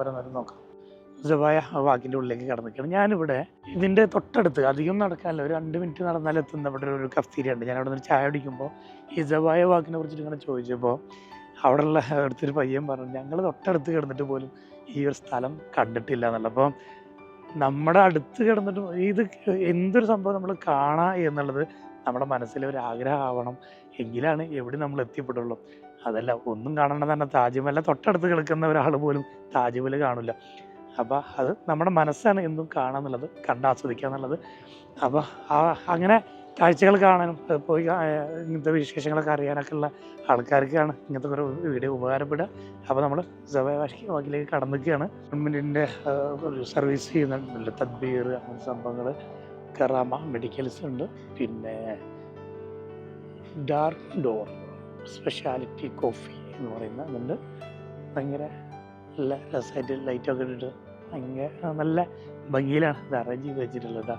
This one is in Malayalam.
ഓരോന്നോരം നോക്കാം. ജവായ വാക്കിന്റെ ഉള്ളിലേക്ക് കടന്നിരിക്കുകയാണ്. ഞാനിവിടെ ഇതിന്റെ തൊട്ടടുത്ത് അധികം നടക്കാനല്ല. ഒരു രണ്ട് മിനിറ്റ് നടന്നാൽ എത്തുന്ന ഇവിടെ ഒരു കഫ്തീരിയ ഉണ്ട് ഞാൻ അവിടെ നിന്ന് ചായ അടിക്കുമ്പോൾ ഈ ജവായ വാക്കിനെ കുറിച്ചിട്ട് ഇങ്ങനെ ചോദിച്ചപ്പോൾ അവിടെയുള്ള അടുത്തൊരു പയ്യൻ പറഞ്ഞു ഞങ്ങൾ തൊട്ടടുത്ത് കിടന്നിട്ട് പോലും ഈ ഒരു സ്ഥലം കണ്ടിട്ടില്ല എന്നുള്ളത്. അപ്പം നമ്മുടെ അടുത്ത് കിടന്നിട്ട് ഇത് എന്തൊരു സംഭവം നമ്മൾ കാണാ എന്നുള്ളത് നമ്മുടെ മനസ്സിൽ ഒരു ആഗ്രഹമാവണം. എങ്കിലാണ് എവിടെ നമ്മൾ എത്തിപ്പെടുള്ളൂ. അതല്ല ഒന്നും കാണണ്ട തന്നെ താജ്മഹല തൊട്ടടുത്ത് കിടക്കുന്ന ഒരാൾ പോലും താജ്മഹൽ കാണില്ല. അപ്പോൾ അത് നമ്മുടെ മനസ്സാണ് എന്തും കാണാന്നുള്ളത് കണ്ട് ആസ്വദിക്കുക എന്നുള്ളത്. അപ്പോൾ ആ അങ്ങനെ കാഴ്ചകൾ കാണാനും പോയി ഇങ്ങനത്തെ വിശേഷങ്ങളൊക്കെ അറിയാനൊക്കെ ഉള്ള ആൾക്കാർക്കാണ് ഇങ്ങനത്തെ ഒരു വീഡിയോ ഉപകാരപ്പെടുക. അപ്പോൾ നമ്മൾ വാക്കിലേക്ക് കടന്നിരിക്കുകയാണ്. ഗവൺമെന്റിന്റെ സർവീസ് ചെയ്യുന്ന തദ്ബീർ അങ്ങനത്തെ സംഭവങ്ങൾ കറാമ മെഡിക്കൽസ് ഉണ്ട്. പിന്നെ ഡാർക്ക് ഡോർ സ്പെഷ്യാലിറ്റി കോഫി എന്ന് പറയുന്ന അതുണ്ട്. ഭയങ്കര നല്ല രസമായിട്ട് ലൈറ്റൊക്കെ ഇട്ടിട്ട് ഭയങ്കര നല്ല ഭംഗിയിലാണ് ഇത് അറേഞ്ച് ചെയ്ത് വെച്ചിട്ടുള്ളത്